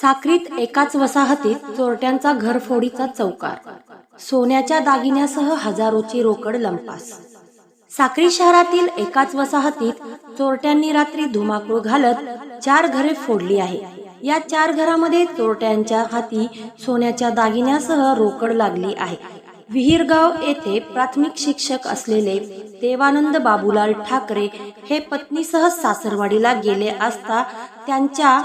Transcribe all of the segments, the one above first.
साक्रीत एकाच वसाहतीत चोरट्यांचा घरफोडीचा चौकार. सोन्याच्या दागिन्यासह हजारोची रोकड लंपास. साक्री शहरातील एकाच वसाहतीत चोरट्यांनी रात्री धुमाकूळ घालत चार घरे फोडली आहे. या चार घरामध्ये चोरट्यांच्या हाती सोन्याच्या दागिन्यासह रोकड लागली आहे. विहीरगाव येथे प्राथमिक शिक्षक असलेले देवानंद बाबूलाल ठाकरे हे पत्नीसह सासरवाडीला गेले असता त्यांच्या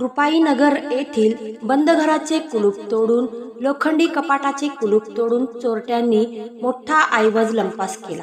रुपाईनगर येथील बंद घराचे कुलूप तोडून लोखंडी कपाटाचे कुलूप तोडून चोरट्यांनी मोठा ऐवज लंपास केला.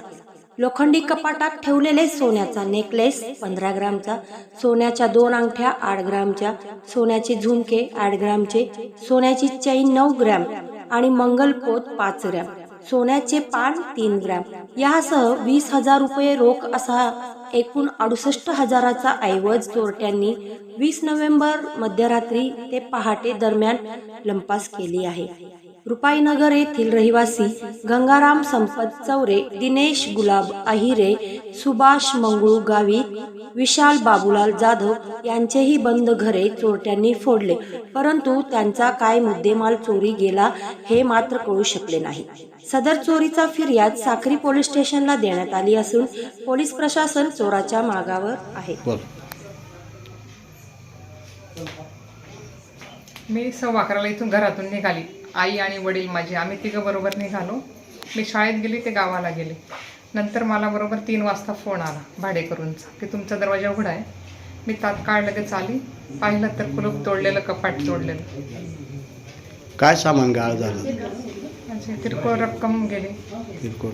लोखंडी कपाटात ठेवलेले सोन्याचा नेकलेस पंधरा ग्रामचा सोन्याच्या दोन अंगठ्या आठ ग्रामच्या सोन्याचे झुमके आठ ग्रामचे सोन्याची चैन नऊ ग्रॅम आणि मंगलपोत पाच ग्रॅम. सोन्याचे पान तीन ग्रॅम. यासह वीस हजार रुपये रोख असा एकूण अडुसष्ट हजाराचा ऐवज चोरट्यांनी वीस नोव्हेंबर मध्यरात्री ते पहाटे दरम्यान लंपास केली आहे. रुपाईनगर येथील रहिवासी गंगाराम संपत चौरे दिनेश गुलाब अहिरे सुभाष मंगळू गावी विशाल बाबूलाल जाधव यांचेही बंद घरे चोरट्यांनी फोडले. परंतु त्यांचा काय मुद्देमाल चोरी गेला हे मात्र कळू शकले नाही. सदर चोरीचा फिर्याद साक्री पोलीस स्टेशनला देण्यात आली असून पोलीस प्रशासन चोराच्या मागावर आहे. मी सव्वा अकराला इथून घरातून निघाली. आई आणि वडील माझे आम्ही तिघं बरोबर निघालो. मी शाळेत गेली ते गावाला गेले. नंतर मला बरोबर तीन वाजता फोन आला भाडेकरूंचा की तुमचा दरवाजा उघडा आहे. मी तात्काळ लगेच आली. पाहिलं तर कुलूप तोडलेलं कपाट तोडलेलं. काय सामान गाळ झालं? म्हणजे किरकोळ रक्कम गेली. किरकोळ